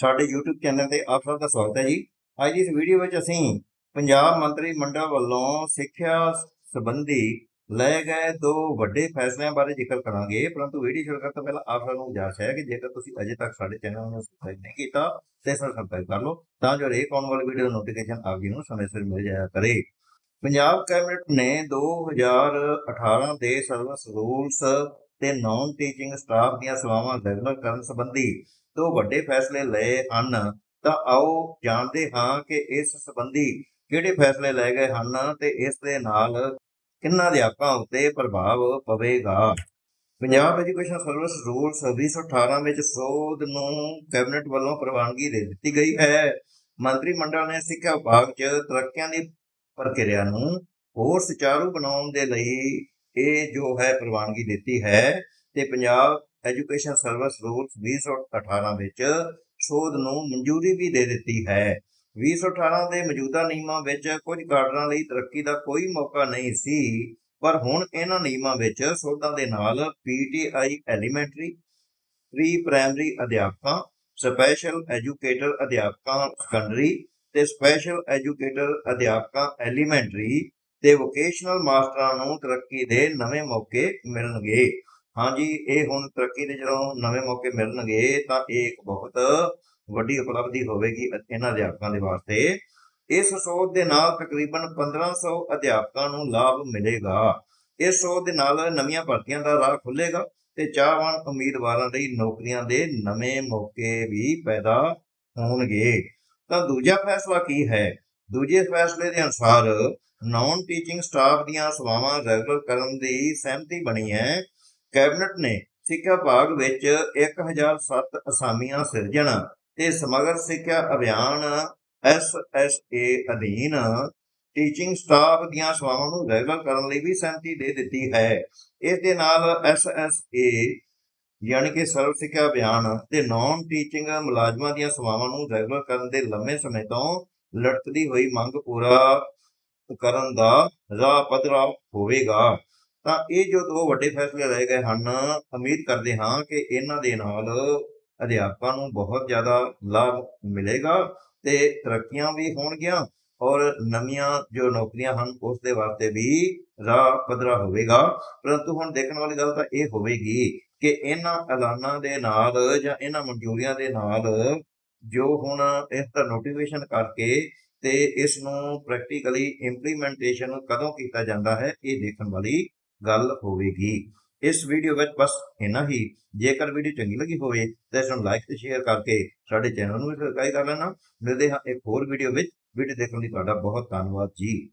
ਸਾਡੇ YouTube channel ਤੇ ਆਪ ਸਭ ਦਾ ਸਵਾਗਤ ਹੈ ਜੀ। ਅੱਜ ਦੀ ਇਸ ਵੀਡੀਓ ਵਿੱਚ ਅਸੀਂ ਪੰਜਾਬ ਮੰਤਰੀ ਮੰਡਲ ਵੱਲੋਂ ਸਿੱਖਿਆ ਸੰਬੰਧੀ ਲਏ ਗਏ ਦੋ ਵੱਡੇ ਫੈਸਲਿਆਂ ਬਾਰੇ ਜ਼ਿਕਰ ਕਰਾਂਗੇ। ਪਰੰਤੂ ਵੀਡੀਓ ਸ਼ੁਰੂ ਕਰਨ ਤੋਂ ਪਹਿਲਾਂ ਆਪ ਸਭ ਨੂੰ ਗੁਜ਼ਾਰਿਸ਼ ਹੈ ਕਿ ਜੇਕਰ ਤੁਸੀਂ ਅਜੇ ਤੱਕ ਸਾਡੇ ਚੈਨਲ ਨੂੰ ਸਬਸਕ੍ਰਾਈਬ ਨਹੀਂ ਕੀਤਾ, ਤੇ ਇਸ ਨੂੰ ਸਬਸਕ੍ਰਾਈਬ ਕਰ ਲਓ, ਤਾਂ ਜੋ ਹਰੇਕ ਆਉਣ ਵਾਲੀ ਵੀਡੀਓ ਦਾ ਨੋਟੀਫਿਕੇਸ਼ਨ ਆਪ ਜੀ ਨੂੰ ਸਮੇਂ ਸਿਰ ਮਿਲ ਜਾਇਆ ਕਰੇ। ਪੰਜਾਬ ਕੈਬਨਿਟ ਨੇ 2018 ਦੇ ਸਰਵਿਸ ਰੂਲਸ ਤੇ ਨਾਨ ਟੀਚਿੰਗ ਸਟਾਫ ਦੀਆਂ ਸੇਵਾਵਾਂ ਰੈਗੂਲਰ ਕਰਨ ਸੰਬੰਧੀ ਦੋ ਵੱਡੇ ਫੈਸਲੇ ਲਏ ਹਨ। ਤਾਂ ਆਓ ਜਾਣਦੇ ਹਾਂ ਕਿ ਇਸ ਸੰਬੰਧੀ ਕਿਹੜੇ ਫੈਸਲੇ ਲਏ ਗਏ ਹਨ ਤੇ ਇਸ ਦੇ ਨਾਲ ਕਿੰਨਾ ਅਧਿਆਪਕਾਂ ਉੱਤੇ ਪ੍ਰਭਾਵ ਪਵੇਗਾ। ਪੰਜਾਬ ਐਜੂਕੇਸ਼ਨ ਸਰਵਿਸ ਰੂਲਸ 2018 ਵਿੱਚ ਸੋਧ ਨੂੰ ਕੈਬਨਿਟ ਵੱਲੋਂ ਪ੍ਰਵਾਨਗੀ ਦੇ ਦਿੱਤੀ ਗਈ ਹੈ। ਮੰਤਰੀ ਮੰਡਲ ਨੇ ਸਿੱਖਿਆ ਵਿਭਾਗ 'ਚ ਤਰੱਕੀਆਂ ਦੀ ਪ੍ਰਕਿਰਿਆ ਨੂੰ ਹੋਰ ਸੁਚਾਰੂ ਬਣਾਉਣ ਦੇ ਲਈ ਇਹ ਜੋ ਹੈ ਪ੍ਰਵਾਨਗੀ ਦਿੱਤੀ ਹੈ ਤੇ ਪੰਜਾਬ ਐਜੂਕੇਸ਼ਨ ਸਰਵਿਸ ਰੂਲਸ 2018 ਵਿੱਚ ਸੋਧ ਨੂੰ ਮਨਜ਼ੂਰੀ ਵੀ ਦੇ ਦਿੱਤੀ ਹੈ। 2018 ਦੇ ਮੌਜੂਦਾ ਨਿਯਮਾਂ ਵਿੱਚ ਕੁਝ ਕਾਡਰਾਂ ਲਈ ਤਰੱਕੀ ਦਾ ਕੋਈ ਮੌਕਾ ਨਹੀਂ ਸੀ, ਪਰ ਹੁਣ ਇਹਨਾਂ ਨਿਯਮਾਂ ਵਿੱਚ ਸੋਧਾਂ ਦੇ ਨਾਲ ਪੀਟੀਆਈ ਐਲੀਮੈਂਟਰੀ ਪ੍ਰੀ ਪ੍ਰਾਇਮਰੀ ਅਧਿਆਪਕਾਂ, ਸਪੈਸ਼ਲ ਐਜੂਕੇਟਰ ਅਧਿਆਪਕਾਂ ਸੈਕੰਡਰੀ ਤੇ ਸਪੈਸ਼ਲ ਐਜੂਕੇਟਰ ਅਧਿਆਪਕਾਂ ਐਲੀਮੈਂਟਰੀ ਤੇ ਵੋਕੇਸ਼ਨਲ ਮਾਸਟਰਾਂ ਨੂੰ ਤਰੱਕੀ ਦੇ ਨਵੇਂ ਮੌਕੇ ਮਿਲਣਗੇ। ਹਾਂਜੀ, ਇਹ ਹੁਣ ਤਰੱਕੀ ਦੇ ਜਦੋਂ ਨਵੇਂ ਮੌਕੇ ਮਿਲਣਗੇ ਤਾਂ ਇਹ ਇੱਕ ਬਹੁਤ ਵੱਡੀ ਉਪਲਬਧੀ ਹੋਵੇਗੀ ਇਹਨਾਂ ਅਧਿਆਪਕਾਂ ਦੇ ਵਾਸਤੇ। ਇਸ ਸੋਧ ਦੇ ਨਾਲ ਤਕਰੀਬਨ 1500 ਅਧਿਆਪਕਾਂ ਨੂੰ ਲਾਭ ਮਿਲੇਗਾ। ਇਸ ਸੋਧ ਦੇ ਨਾਲ ਨਵੀਆਂ ਭਰਤੀਆਂ ਦਾ ਰਾਹ ਖੁੱਲੇਗਾ ਤੇ ਚਾਹਵਾਨ ਉਮੀਦਵਾਰਾਂ ਲਈ ਨੌਕਰੀਆਂ ਦੇ ਨਵੇਂ ਮੌਕੇ ਵੀ ਪੈਦਾ ਹੋਣਗੇ। ਤਾਂ ਦੂਜਾ ਫੈਸਲਾ ਕੀ ਹੈ? ਦੂਜੇ ਫੈਸਲੇ ਦੇ ਅਨੁਸਾਰ ਨਾਨ ਟੀਚਿੰਗ ਸਟਾਫ ਦੀਆਂ ਸੇਵਾਵਾਂ ਰੈਗੂਲਰ ਕਰਨ ਦੀ ਸਹਿਮਤੀ ਬਣੀ ਹੈ। ਕੈਬਨਿਟ ਨੇ ਸਿੱਖਿਆ ਵਿਭਾਗ ਵਿੱਚ 1007 ਅਸਾਮੀਆਂ ਸਿਰਜਣ ਤੇ ਸਮਗਰ ਸਿੱਖਿਆ ਅਭਿਆਨ ਐਸਐਸਏ ਅਧੀਨ ਟੀਚਿੰਗ ਸਟਾਫ ਦੀਆਂ ਸੇਵਾਵਾਂ ਨੂੰ ਰੈਗੂਲਰ ਕਰਨ ਲਈ ਵੀ ਸਹਿਮਤੀ ਦੇ ਦਿੱਤੀ ਹੈ। ਇਸ ਦੇ ਨਾਲ ਐਸਐਸਏ ਯਾਨੀ ਕਿ ਸਰਵ ਸਿੱਖਿਆ ਅਭਿਆਨ ਤੇ ਨਾਨ ਟੀਚਿੰਗ ਮੁਲਾਜ਼ਮਾਂ ਦੀਆਂ ਸੇਵਾਵਾਂ ਨੂੰ ਰੈਗੂਲਰ ਕਰਨ ਦੇ ਲੰਮੇ ਸਮੇਂ ਤੋਂ ਲੜਕਦੀ ਹੋਈ ਮੰਗ ਪੂਰਾ ਕਰਨ ਦਾ ਰਾਹ ਪੱਧਰਾ ਹੋਵੇਗਾ। ਤਾਂ ਇਹ ਜੋ ਦੋ ਵੱਡੇ ਫੈਸਲੇ ਲਏ ਗਏ ਹਨ, ਉਮੀਦ ਕਰਦੇ ਹਾਂ ਕਿ ਇਹਨਾਂ ਦੇ ਨਾਲ ਅਧਿਆਪਕਾਂ ਨੂੰ ਬਹੁਤ ਜ਼ਿਆਦਾ ਲਾਭ ਮਿਲੇਗਾ ਤੇ ਤਰੱਕੀਆਂ ਵੀ ਹੋਣਗੀਆਂ ਔਰ ਨਵੀਆਂ ਜੋ ਨੌਕਰੀਆਂ ਹਨ, ਉਸ ਦੇ ਵਾਸਤੇ ਵੀ ਰਾਹ ਪੱਧਰਾ ਹੋਵੇਗਾ। ਪਰੰਤੂ ਹੁਣ ਦੇਖਣ ਵਾਲੀ ਗੱਲ ਤਾਂ ਇਹ ਹੋਵੇਗੀ ਕਿ ਇਹਨਾਂ ਐਲਾਨਾਂ ਦੇ ਨਾਲ ਜਾਂ ਇਹਨਾਂ ਮਨਜ਼ੂਰੀਆਂ ਦੇ ਨਾਲ ਜੋ ਹੁਣ ਇਸ ਦਾ ਨੋਟੀਫਿਕੇਸ਼ਨ ਕਰਕੇ ਤੇ ਇਸ ਨੂੰ ਪ੍ਰੈਕਟੀਕਲੀ ਇੰਪਲੀਮੈਂਟੇਸ਼ਨ ਕਦੋਂ ਕੀਤਾ ਜਾਂਦਾ ਹੈ, ਇਹ ਦੇਖਣ ਵਾਲੀ ਗੱਲ ਹੋਵੇਗੀ। ਇਸ ਵੀਡੀਓ ਵਿੱਚ ਬਸ ਇੰਨਾ ਹੀ। ਜੇਕਰ ਵੀਡੀਓ ਚੰਗੀ ਲੱਗੀ ਹੋਵੇ, ਤਾਂ ਇਸ ਨੂੰ ਲਾਈਕ ਤੇ ਸ਼ੇਅਰ ਕਰਕੇ ਸਾਡੇ ਚੈਨਲ ਨੂੰ ਵੀ ਸਬਸਕ੍ਰਾਈਬ ਕਰ ਲੈਣਾ। ਮਿਲਦੇ ਹਾਂ ਇੱਕ ਹੋਰ ਵੀਡੀਓ ਵਿੱਚ। ਵੀਡੀਓ ਦੇਖਣ ਲਈ ਤੁਹਾਡਾ ਬਹੁਤ ਧੰਨਵਾਦ ਜੀ।